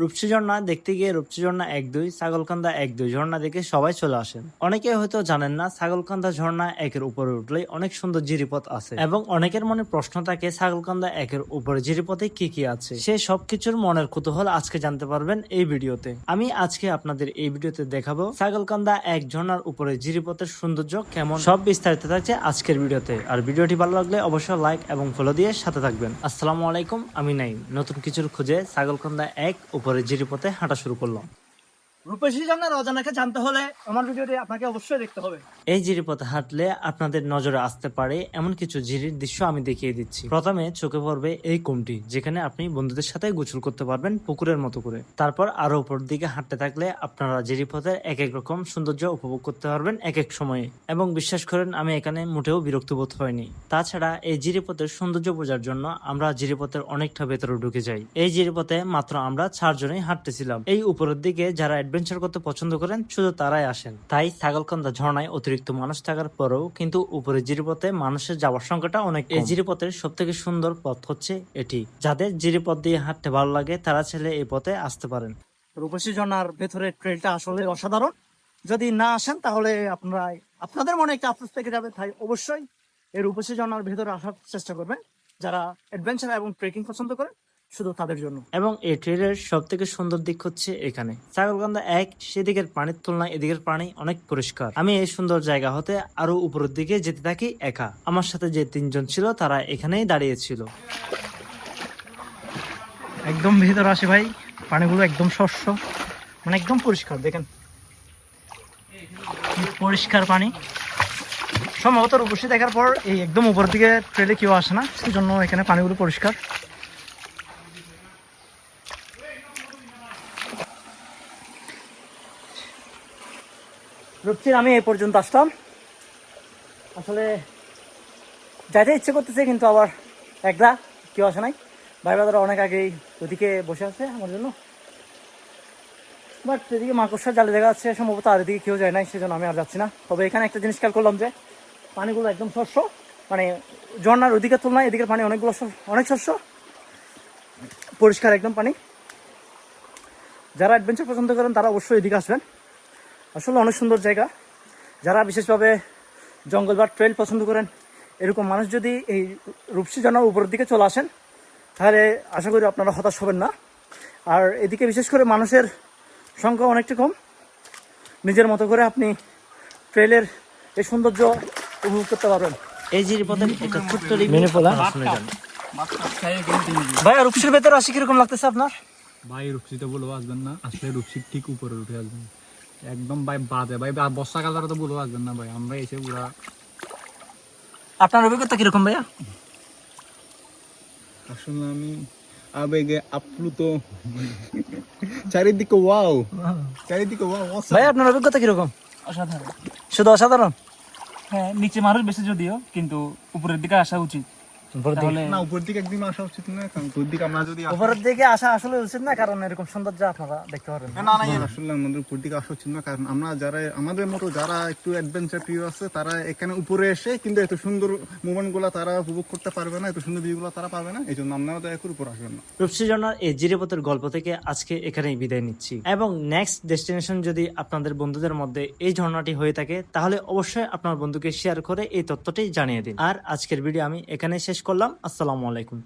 রূপসী ঝর্ণা দেখতে গিয়ে রূপসী ঝর্ণা এক দুই, ছাগলকান্দা এক দুই ঝর্ণা দেখে সবাই চলে আসেন। অনেকে হয়তো জানেন না, ছাগলকান্দা ঝর্ণা একের উপরে উঠলে অনেক সুন্দর জিরিপথ আছে এবং অনেকের মনে প্রশ্ন থাকে, ছাগলকান্দা একের উপরে জিরিপথে কি কি আছে? সে সবকিছুর মনের কুতূহল আজকে জানতে পারবেন এই ভিডিওতে। আমি আজকে আপনাদের এই ভিডিওতে দেখাবো, ছাগলকান্দা এক ঝর্ণার উপরে জিরিপথের সৌন্দর্য কেমন? সব বিস্তারিত থাকছে আজকের ভিডিওতে। আর ভিডিওটি ভালো লাগলে অবশ্যই লাইক এবং ফলো দিয়ে সাথে থাকবেন। আসসালামু আলাইকুম, আমি নাইম নতুন কিছুর খুঁজে ছাগলকান্দা এক জিরিপথে হাঁটা শুরু করলাম। হাঁটতে আপনারা জিরিপথের এক এক রকম সৌন্দর্য উপভোগ করতে পারবেন এক এক সময়ে। এবং বিশ্বাস করেন, আমি এখানে মোটেও বিরক্ত বোধ হয়নি। তাছাড়া এই জিরিপথের সৌন্দর্য বোঝার জন্য আমরা জিরিপথের অনেকটা ভেতরে ঢুকে যাই। এই জিরিপথে মাত্র আমরা চারজনেই হাঁটতেছিলাম। এই উপরের দিকে যারা অ্যাডভেঞ্চার করতে পছন্দ করেন শুধু তারাই আসেন। তাই ছাগলকান্দা ঝর্ণায় অতিরিক্ত মানুষ থাকার পরেও কিন্তু উপরে জিরিপথে মানুষের যাওয়ার সংখ্যাটা অনেক এই জিরিপথের সব থেকে সুন্দর পথ হচ্ছে এটি। যাদের জিরিপথ দিয়ে হাঁটতে ভালো লাগে তারা ছেলে এই পথে আসতে পারেন। রূপসী ঝর্ণার ভেতরে ট্রেলটা আসলে অসাধারণ। যদি না আসেন তাহলে আপনারা আপনাদের মনে একটা আফসোস থেকে যাবে তাই অবশ্যই এই রূপসী ঝর্ণার ভেতরে আসার চেষ্টা করবেন। যারা অ্যাডভেঞ্চার এবং ট্রেকিং পছন্দ করেন শুধু তাদের জন্য। এবং এই ট্রেলের সব থেকে সুন্দর দিক হচ্ছে এখানে। ছাগলকান্দা এক সেদিকের পানির তুলনায় এদিকের পানি অনেক পরিষ্কার। আমি এই সুন্দর জায়গা হতে আরও উপরের দিকে যেতে থাকি একা। আমার সাথে যে তিনজন ছিল তারা এখানেই দাঁড়িয়েছিল। একদম ভেতর আসে ভাই পানিগুলো একদম শস্য মানে একদম পরিষ্কার দেখেন। পরিষ্কার পানি। সম্ভবত রূপসী দেখার পর এই একদম উপর দিকে ট্রেলে কেউ আসে না সেজন্য এখানে পানিগুলো পরিষ্কার। রূপসীর, আমি এই পর্যন্ত আসলাম। আসলে যাইতে ইচ্ছে করতেছে, কিন্তু আবার একলা কেউ আসে নাই। ভাই বাদারা অনেক আগেই ওদিকে বসে আছে আমার জন্য। বাট এদিকে মাকড়সার জালে দেখা যাচ্ছে, সম্ভবত আর এদিকে কেউ যায় নাই, সেজন্য আমি আর যাচ্ছি না। তবে এখানে একটা জিনিস খেয়াল করলাম যে, পানিগুলো একদম শস্য। মানে ঝর্নার ওদিকের তুলনায় এদিকের পানি অনেকগুলো অনেক শস্য। পরিষ্কার একদম পানি। যারা অ্যাডভেঞ্চার পছন্দ করেন, তারা অবশ্যই এদিকে আসবেন। আসলে অনেক সুন্দর জায়গা। যারা বিশেষভাবে জঙ্গল বা ট্রেল পছন্দ করেন এরকম মানুষ যদি এই রূপসী জানার উপরের দিকে চলে আসেন তাহলে আশা করি আপনারা হতাশ হবেন না। আর এদিকে বিশেষ করে মানুষের সংখ্যা অনেকটা কম। নিজের মতো করে আপনি ট্রেলের এই সৌন্দর্য উপভোগ করতে পারবেন। এই জিরিপথের একটা ছোট্ট মেনে ফেলা? ভাই রূপসীর ভেতরে আসি কীরকম লাগতেছে আপনার? ভাই রূপসিতে বলব আসবেন না। আসলে রূপসির ঠিক উপরে উঠে আসবেন। একদম ভাই বাজে। ভাই বা- বর্ষাকালে তো বলব আসবেন না ভাই আমরা এসে পুরা আপনার অভিজ্ঞতা কীরকম ভাইয়া? আসলে আমি আবেগে আপ্লুত। চারিদিকে ওয়াও। চারিদিকে ওয়াও ভাই আপনার অভিজ্ঞতা কীরকম? অসাধারণ। শুধু অসাধারণ? হ্যাঁ নিচে মানুষ বেশি যদিও কিন্তু উপরের দিকে আসা উচিত। না উপর দিকে একদিন আসা উচিত না কারণ উপর দিকে আমরা যদি উপরের দিকে আসা আসলে উচিত না কারণ এরকম সৌন্দর্য আপনারা দেখতে পারবেন না। না আসলে আমাদের উপর দিকে আসা উচিত না কারণ আমরা যারা আমাদের মতো যারা একটু অ্যাডভেঞ্চার প্রিয় আছে তারা এখানে উপরে এসে কিন্তু এত সুন্দর তারা উপভোগ করতে পারবে না এত সুন্দর ভিউ গুলো তারা পাবে না এই জন্য আপনারা দয়া করে উপর আসবেন না। রূপসী এই জিরিপথের গল্প থেকে আজকে এখানেই বিদায় নিচ্ছি। এবং নেক্সট ডেস্টিনেশন যদি আপনাদের বন্ধুদের মধ্যে এই ঝর্ণাটি হয়ে থাকে তাহলে অবশ্যই আপনার বন্ধুকে শেয়ার করে এই তথ্যটি জানিয়ে দিন। আর আজকের ভিডিও আমি এখানে শেষ করলাম। আসসালামু আলাইকুম।